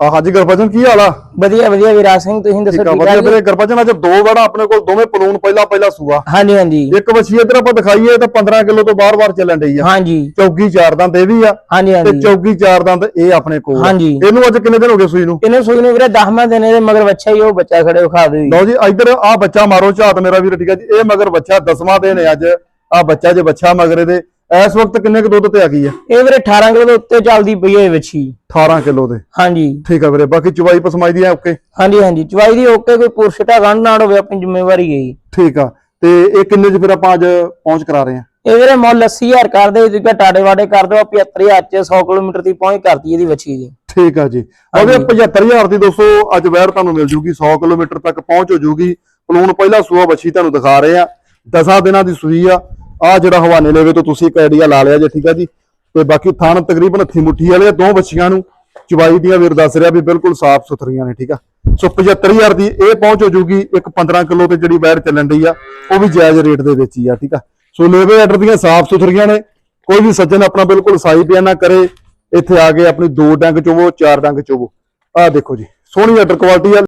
ਆ ਹਾਂਜੀ ਗੁਰਬਚਨ ਕੀ ਹਾਲ ਆ? ਵਧੀਆ ਵਧੀਆ ਵਿਰਾਜ ਸਿੰਘ ਤੁਸੀਂ ਦੱਸੋ ਠੀਕ ਆ ਵਧੀਆ ਵੀਰੇ ਗੁਰਬਚਨ ਅੱਜ ਦੋ ਵੜਾ ਆਪਣੇ ਕੋਲ ਦੋਵੇਂ ਪਲੂਨ ਪਹਿਲਾ ਪਹਿਲਾ ਸੂਆ। ਹਾਂਜੀ ਹਾਂਜੀ। ਇੱਕ ਵਛੀ ਇਧਰ ਆਪਾਂ ਦਿਖਾਈਏ ਤਾਂ 15 ਕਿਲੋ ਤੋਂ ਬਾਰ-ਬਾਰ ਚੱਲਣ ਡਈ ਆ। ਹਾਂਜੀ। ਚੌਗੀ ਚਾਰ ਦੰਦ ਇਹ ਵੀ ਆ। ਹਾਂਜੀ ਤੇ ਹਾਂਜੀ। ਚੌਗੀ ਚਾਰ ਦੰਦ ਇਹ ਆਪਣੇ ਕੋਲ। ਹਾਂਜੀ। ਇਹਨੂੰ ਅੱਜ ਕਿੰਨੇ ਦਿਨ ਹੋ ਗਏ ਸੂਈ ਨੂੰ? ਇਹਨੇ ਸੂਈ ਨੂੰ ਵੀਰੇ 10ਵਾਂ ਦਿਨ ਇਹਦੇ ਮਗਰ ਬੱਚਾ ਹੀ ਉਹ ਬੱਚਾ ਖੜੇ ਖਾ ਦੇ ਲਓ ਜੀ ਇੱਧਰ ਆ ਬੱਚਾ ਮਾਰੋ ਝਾਤ ਮੇਰਾ ਵੀਰ ਠੀਕ ਆ ਜੀ। ਇਹ ਮਗਰ ਬੱਚਾ ਦਸਵਾਂ ਦਿਨ ਹੈ ਅੱਜ। ਆ ਬੱਚਾ ਜੇ ਬੱਚਾ ਮਗਰ ਇਹਦੇ ਇਸ ਵਕਤ ਕਿੰਨੇ ਕੁ ਦੁੱਧ ਤੇ ਆ ਗਈ ਆ? ਇਹ ਵੀਰੇ 18 ਕਿਲੋ ਦੇ ਉੱਤੇ ਚੱਲਦੀ ਪਈ ਹੈ। ਵੱਛੀ 18 ਕਿਲੋ ਦੇ। ਹਾਂਜੀ। ਠੀਕ ਆ ਵੀਰੇ ਬਾਕੀ ਚਵਾਈ ਪਸਮਾਈ ਦੀ ਆ ਓਕੇ? ਹਾਂਜੀ ਹਾਂਜੀ। ਚਵਾਈ ਦੀ ਓਕੇ ਕੋਈ ਪੁਰਸ਼ਟਾ ਗੰਢ ਨਾ ਹੋਵੇ ਆਪਣੀ ਜ਼ਿੰਮੇਵਾਰੀ ਹੈ ਜੀ। ਠੀਕ ਆ। ਤੇ ਇਹ ਕਿੰਨੇ ਚ ਫਿਰ ਆਪਾਂ ਅੱਜ ਪਹੁੰਚ ਕਰਾ ਰਹੇ ਆ? ਇਹ ਵੀਰੇ ਮੁੱਲ 80000 ਕਰਦੇ ਤੁਸੀਂ ਟਾੜੇ ਵਾੜੇ ਕਰ ਦਿਓ 75000 ਚ 100 ਕਿਲੋਮੀਟਰ ਦੀ ਪਹੁੰਚ ਕਰਤੀ ਇਹਦੀ ਵੱਛੀ ਦੀ ਠੀਕ ਆ ਜੀ। ਉਹਦੇ 75000 ਦੀ ਦੋਸਤੋ ਅੱਜ ਵੈਰ ਤੁਹਾਨੂੰ ਮਿਲ ਜੂਗੀ 100 ਕਿਲੋਮੀਟਰ ਤੱਕ ਪਹੁੰਚ ਹੋ ਜੂਗੀ। ਪਲੂਣ ਪਹਿਲਾ ਸੂਆ ਬੱਚੀ ਤੁਹਾਨੂੰ ਦਿਖਾ ਰਹੇ ਆ। 10 ਦਿਨਾਂ ਦੀ ਸੂਈ ਆ। ਆ ਜਿਹੜਾ ਹਵਾਨੇ ਲੇਵੇ ਤੋਂ ਤੁਸੀਂ ਇੱਕ ਆਈਡੀਆ ਲਾ ਲਿਆ ਜੇ ਠੀਕ ਆ ਜੀ? ਤੇ ਬਾਕੀ ਥਣ ਤਕਰੀਬਨ ਹੱਥੀ ਮੁੱਠੀ ਵਾਲੇ ਆ, ਦੋ ਬੱਚੀਆਂ ਨੂੰ ਚਵਾਈ ਦੀਆਂ ਵੀਰ ਦੱਸ ਰਿਹਾ ਵੀ ਬਿਲਕੁਲ ਸਾਫ਼ ਸੁਥਰੀਆਂ ਨੇ ਠੀਕ ਆ? ਸੋ 75000 ਦੀ ਇਹ ਪਹੁੰਚ ਹੋ ਜੂਗੀ ਇੱਕ 15 ਕਿਲੋ ਤੇ ਜਿਹੜੀ ਵੈਰ ਚੱਲਣ ਡਈ ਆ ਉਹ ਵੀ ਜਾਇਜ਼ ਰੇਟ ਦੇ ਵਿੱਚ ਹੀ ਆ ਠੀਕ ਆ? ਸੋ ਲੇਵੇ ਆਰਡਰ ਦੀਆਂ ਸਾਫ਼ ਸੁਥਰੀਆਂ ਨੇ ਕੋਈ ਵੀ ਸੱਜਣ ਆਪਣਾ ਬਿਲਕੁਲ ਸਾਈ ਪਿਆ ਨਾ ਕਰੇ ਇੱਥੇ ਆ ਕੇ ਆਪਣੀ ਦੋ ਡੰਗ ਚੋਵੋ ਚਾਰ ਡੰਗ ਚੋਵੋ। ਆਹ ਦੇਖੋ ਜੀ ਸੋਹਣੀ ਆਰਡਰ ਕੁਆਲਿਟੀ ਆ।